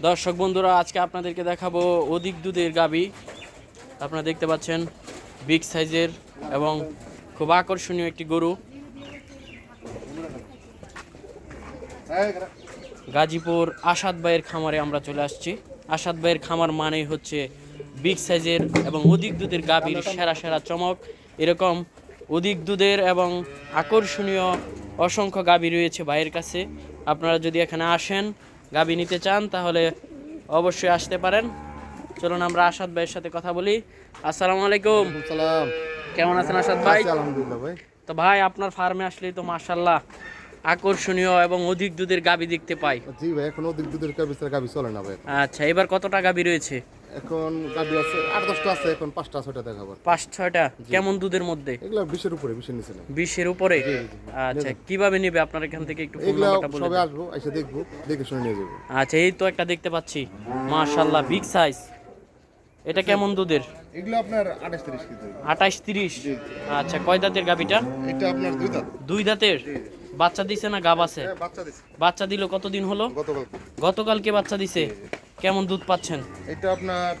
দর্শক বন্ধুরা, আজকে আপনাদেরকে দেখাবো অধিক দুধের গাবি। আপনারা দেখতে পাচ্ছেন, বিগ সাইজের এবং খুব আকর্ষণীয় একটি গরু। গাজীপুর আসাদ ভাইয়ের খামারে আমরা চলে আসছি। আসাদ ভাইয়ের খামার মানেই হচ্ছে বিগ সাইজের এবং অধিক দুধের গাভীর সেরা সেরা চমক। এরকম অধিক দুধের এবং আকর্ষণীয় অসংখ্য গাভী রয়েছে ভাইয়ের কাছে। আপনারা যদি এখানে আসেন গাভী নিতে চান তাহলে অবশ্যই আসতে পারেন। চলুন আমরা আসাদ ভাইয়ের সাথে কথা বলি। আসসালামু আলাইকুম। সালাম কেমন আছেন আসাদ ভাই? আলহামদুলিল্লাহ ভাই। তো ভাই আপনার ফার্মে আসলেই তো মাশাল্লাহ আকর্ষণীয় এবং অধিক দুধের গাবি দেখতে পাই। জি ভাই এখন অধিক দুধের গাবি ছাড়া গাবি চলে না ভাই আচ্ছা এবার কতটা গাবি রয়েছে? এখন গাবি আছে আট দশটা আছে এখন পাঁচটা ছয়টা দেখাবার পাঁচ ছয়টা? কেমন দুধের মধ্যে? এগুলা বিশের উপরে বিশের নিচে না বিশের উপরে? আচ্ছা কীভাবে নেবে? আপনার এখান থেকে একটু এগুলা সবে। আসব এসে দেখব দেখে শুনে নিয়ে যাব। আচ্ছা এই তো একটা দেখতে পাচ্ছি। মাশাল্লাহ বিগ সাইজ এটা কেমন দুধের? এগুলো আপনার আঠাশ তিরিশ কেজি। আঠাইশ তিরিশ? আচ্ছা কয় দাঁতের গাবিটা? এটা আপনার দুই দাঁত। দুই দাঁতের? বাচ্চা দিছে না গাব আছে? হ্যাঁ, বাচ্চা দিল কতদিন হলো? গতকাল গতকালকে বাচ্চা দিছে। কেমন দুধ পাচ্ছেন? এটা আপনার